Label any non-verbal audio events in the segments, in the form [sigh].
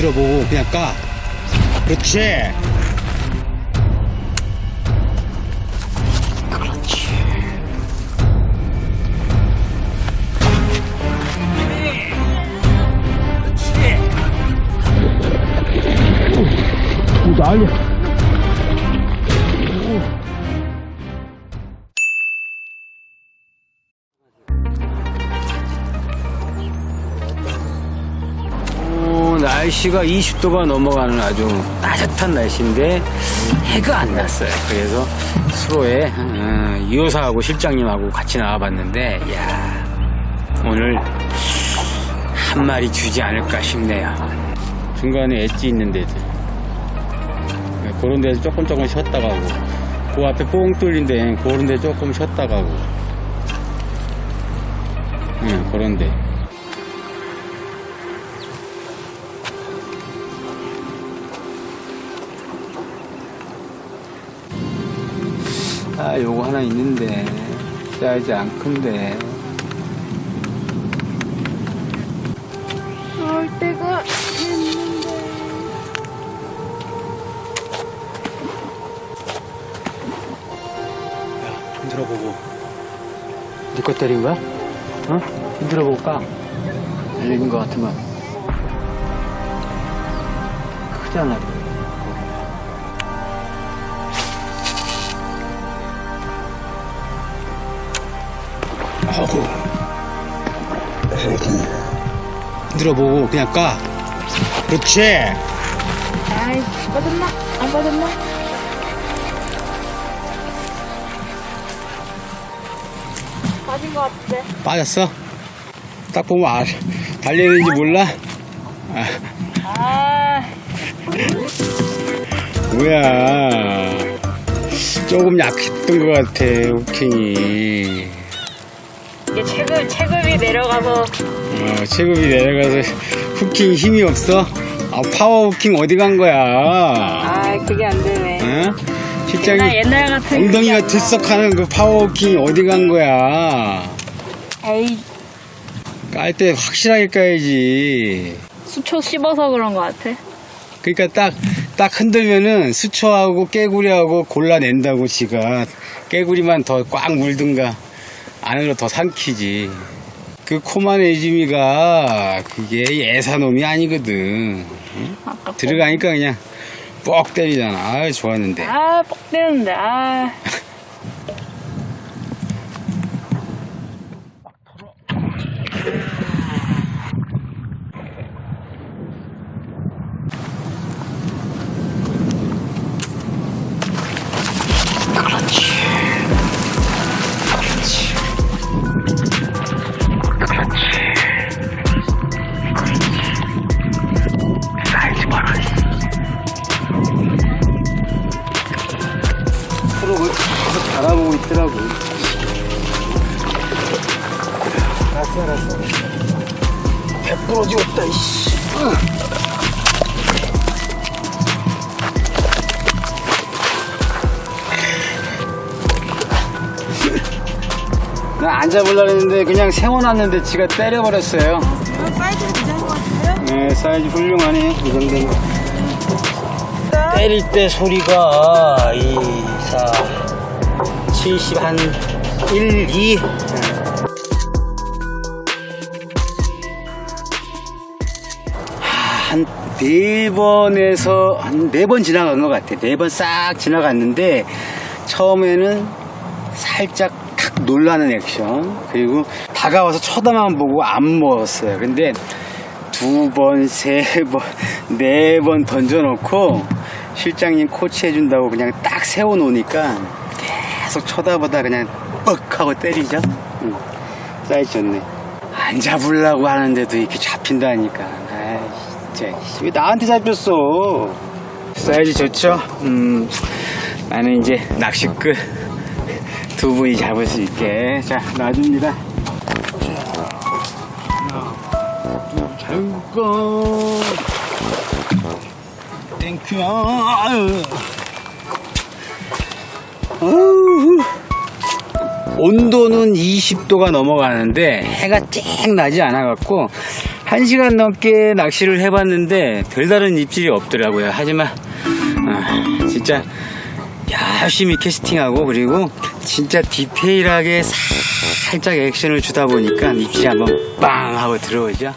흔들어보고 그냥 까. 그렇지. 그렇지. 난리야. 날씨가 20도가 넘어가는 아주 따뜻한 날씨인데 해가 안 났어요. 그래서 수로에 어, 이호사하고 실장님하고 같이 나와봤는데 야 오늘 한 마리 주지 않을까 싶네요. 중간에 엣지 있는데 그런 데서 조금 조금 쉬었다 가고 그 앞에 뽕 뚫린 데 그런 데 조금 쉬었다 가고 응, 그런 데 아, 요거 하나 있는데. 사이즈 안 큰데. 나올 때가 됐는데. 흔들어 보고. 니거 때린 거야? 어? 흔들어 볼까? 열린 거 같으면. 크잖아. 아고. 흔들어 보고 그냥 까. 그렇지. 아이, 빠졌나? 안 빠졌나? 빠진 것 같은데. 빠졌어? 딱 보면 알, 달려있는지 몰라? 아, 아, 뭐야. 조금 약했던 것 같아, 후킹이. 이게 체급, 체급이 내려가서 어, 체급이 내려가서 후킹 힘이 없어? 아, 파워 후킹 어디 간 거야? 아, 그게 안 되네. 응? 옛날, 실장이 옛날 같은 엉덩이가 그게 들썩하는 그 파워 후킹이 어디 간 거야? 에이, 깔 때 확실하게 까야지. 수초 씹어서 그런 것 같아. 그러니까 딱, 딱 흔들면은 수초하고 깨구리하고 골라낸다고 지가 깨구리만 더 꽉 물든가 안으로 더 삼키지. 그 코만 에이즈미가 그게 예사놈이 아니거든. 응? 아까 들어가니까 그냥 뻑 때리잖아. 아 좋았는데. 아, 뻑 되는데, 아. [laughs] 100% 지웠다 이씨. 나 앉아볼라 했는데 그냥 세워놨는데 지가 때려버렸어요. 아, 사이즈 괜찮은 것 같은데요? 네 사이즈 훌륭하네요 이 정도면. 때릴 때 소리가 2, 4, 70, 한 1, 2 한 네 번에서 한 네 번 지나간 것 같아. 네 번 싹 지나갔는데 처음에는 살짝 탁 놀라는 액션 그리고 다가와서 쳐다만 보고 안 먹었어요. 근데 두 번, 세 번, 네 번 던져놓고 실장님 코치해준다고 그냥 딱 세워놓으니까 계속 쳐다보다 그냥 뻑 하고 때리죠. 응. 사이즈 좋네. 안 잡으려고 하는데도 이렇게 잡힌다니까. 진짜. 왜 나한테 잡혔어? 사이즈 좋죠? 음, 나는 이제 낚시 끝. 두 분이 잡을 수 있게. 자, 놔줍니다. 잠깐. 땡큐야. 아유. 온도는 20도가 넘어가는데 해가 쨍 나지 않아 갖고 한 시간 넘게 낚시를 해봤는데 별다른 입질이 없더라고요. 하지만 아, 진짜 열심히 캐스팅하고 그리고 진짜 디테일하게 살짝 액션을 주다 보니까 입질이 한번 빵 하고 들어오죠.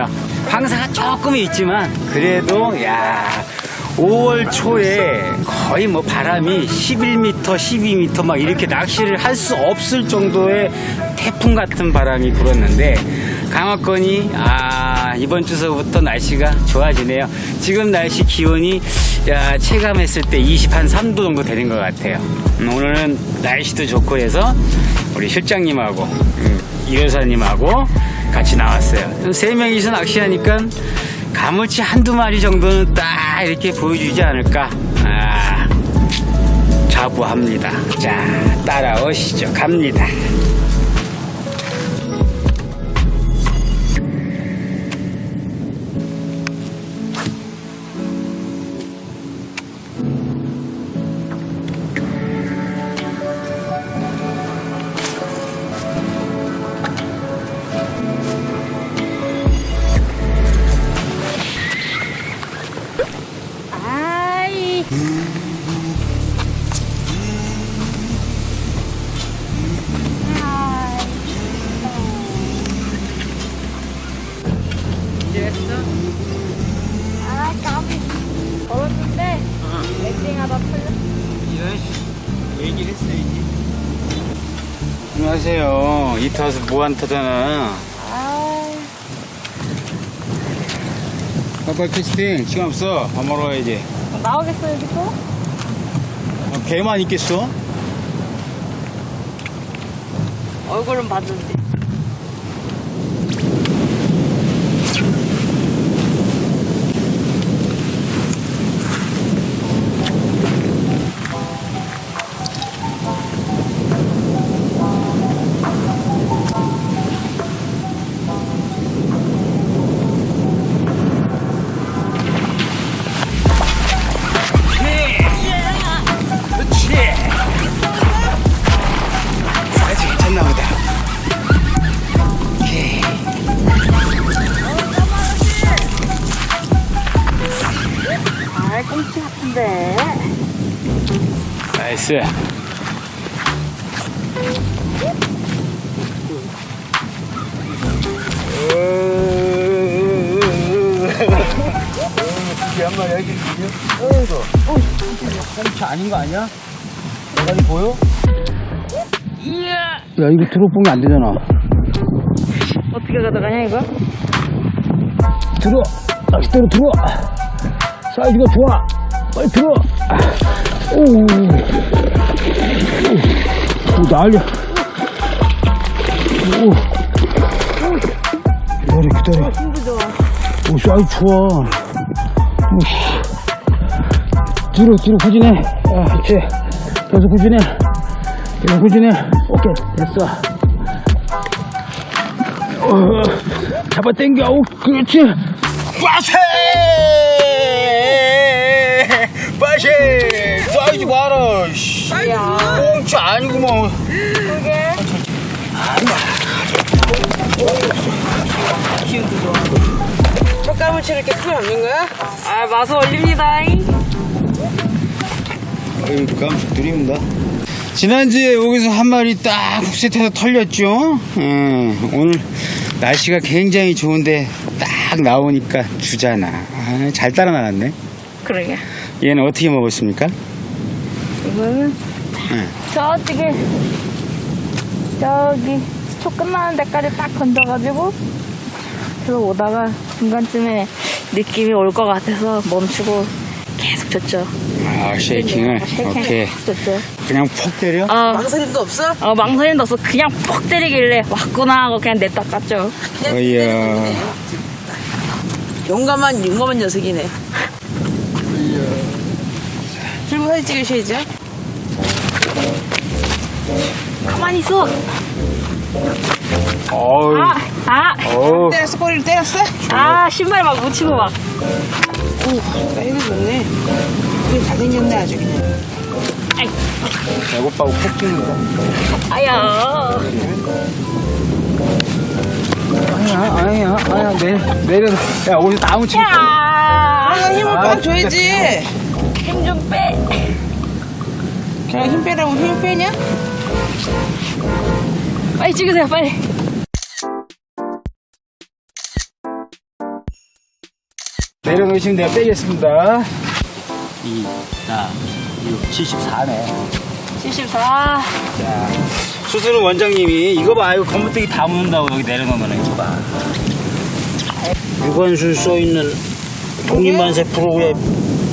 어? 봐요. 황사가 조금 있지만, 그래도, 야 5월 초에 거의 뭐 바람이 11m, 12m 막 이렇게 낚시를 할 수 없을 정도의 태풍 같은 바람이 불었는데, 강화권이, 아, 이번 주서부터 날씨가 좋아지네요. 지금 날씨 기온이, 야, 체감했을 때 20, 한 3도 정도 되는 것 같아요. 음, 오늘은 날씨도 좋고 해서, 우리 실장님하고 음, 이 여사님하고 같이 나왔어요. 세 명이서 낚시하니까 가물치 한두 마리 정도는 딱 이렇게 보여주지 않을까. 아, 자부합니다. 자, 따라오시죠. 갑니다. 하다 풀렸어. 얘기를 했어야지. 안녕하세요. 이타 와서 무한타잖아. 아, 빨리 캐스팅. 시간 없어. 밥 먹으러 가야지. 나오겠어, 여기 또? 어, 개만 있겠어? 얼굴은 봤는데. 나이스. 한 마리 여기 어이구 꽁치 아닌 거 아니야? 대가리 보여? 이야! 야 이거 들어 보면 안 되잖아 어떻게 가져가냐, 이거? 들어 낚싯대로 들어 사이즈가 좋아 빨리 들어 오, 오 난리야. 오. 기다려 기다려. 좋아. 오 사이즈 좋아 오, 씨. 뒤로 뒤로 후진해. 아 그렇지 계속 후진해. 계속 후진해. 오케이 됐어. 어, 잡아 당겨. 오 그렇지. 빠세! 빠세 사이즈 봐라 씨. 꽁치 아니구먼 그게? 젓가락을 이렇게 풀어 없는 거야? 아, 마수 올립니다. 어이 깜짝 드립니다. 지난주에 여기서 한 마리 딱 국세태서 털렸죠. 음, 오늘 날씨가 굉장히 좋은데 딱 나오니까 주잖아. 아, 잘 따라 나갔네. 그러게. 얘는 어떻게 먹었습니까? 이거는 응. 저쪽에 저기 초 끝나는 데까지 딱 던져가지고 들어오다가 중간쯤에 느낌이 올 것 같아서 멈추고 계속 줬죠. 아 쉐이킹을 쉐이킹을 오케이 계속 줬죠. 그냥 폭 때려. 어, 망설임도 없어? 어 망설임도 없어. 그냥 퍽 때리길래 왔구나 하고 그냥 냈다 깠죠. 그냥 어이야. 용감한, 용감한 녀석이네. 들고 사진 찍으셔야죠. 가만히 있어. 어우, 아, 아, 어우. 때렸어? 꼬리를 때렸어? 아, 신발 막 묻히고 막. 오, 사이즈 좋네. 우리 잘생겼네, 아주 그냥. 아이, 배고파고 푹 끼는 거. 아야. 아니야, 아니야, 아니야. 내, 내려. 야, 어디서 나무 치고. 야! 아, 힘을 아, 빡 줘야지. 힘 좀 빼. 그냥 힘 빼라고 힘 빼냐? 빨리 찍으세요, 빨리. 내려놓으시면 내가 빼겠습니다. 2, 4, 6, 74네. 74. 자, 수술은 원장님이 이거 봐, 이거 건물뜨기 다 묻는다고 여기 내려놓으면 이거 봐. 유관술 써있는 독립만세 프로그램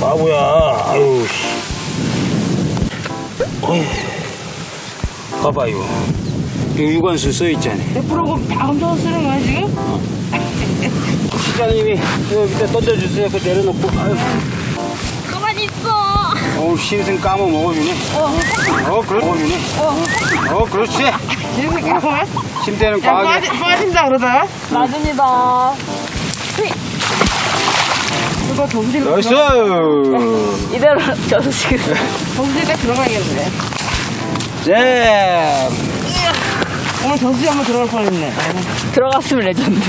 바보야. 아유, 씨. 어휴. 봐봐요. 이 유관술 써있잖아요. 100%고 다 훔쳐서 쓰는 거야, 지금? 시장님이 이거 밑에 던져주세요. 그 내려놓고. 아유, 가만히 있어. 어우, 신생 까먹어 먹어주네. 어, 그래. 먹어주네. 어, 그렇지. 이렇게 까만? 침대는 야, 과하게. 빠진다, 그러다가. 맞습니다. 그거 정실, 나이스! 이대로 저도 지금. 정실에 들어가야겠네. 자, 오늘 저수지 한번 들어갈 뻔했네. 들어갔으면 레전드.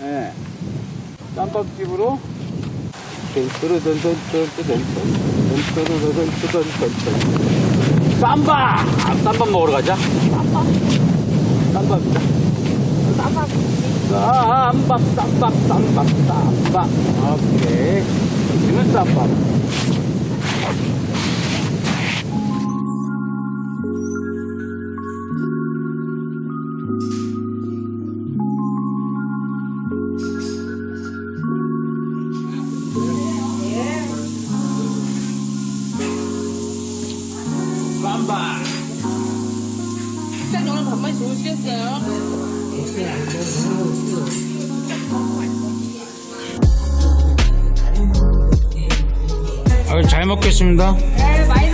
네. 땀밥집으로 쌈밥! 쌈밥 먹으러 가자. 쌈밥? 쌈밥이다. 쌈밥. 쌈밥, 쌈밥, 쌈밥, 쌈밥. 오케이. 이는 쌈밥. 쌈밥. 일단 오늘 밥맛이 좋으시겠어요? 아유, 잘 먹겠습니다. 네, 많이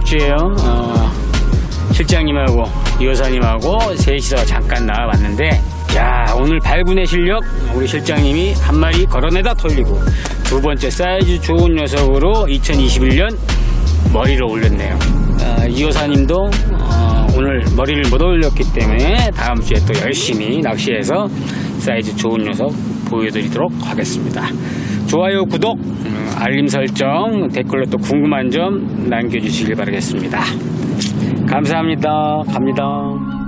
5월 둘째 주에요. 어, 실장님하고 이 여사님하고 셋이서 잠깐 나와봤는데 야 오늘 발군의 실력 우리 실장님이 한 마리 걸어내다 털리고 두 번째 사이즈 좋은 녀석으로 2021년 머리를 올렸네요. 어, 이 여사님도 어, 오늘 머리를 못 올렸기 때문에 다음 주에 또 열심히 낚시해서 사이즈 좋은 녀석 보여드리도록 하겠습니다. 좋아요 구독 음, 알림 설정 댓글로 또 궁금한 점 남겨주시길 바라겠습니다. 감사합니다. 갑니다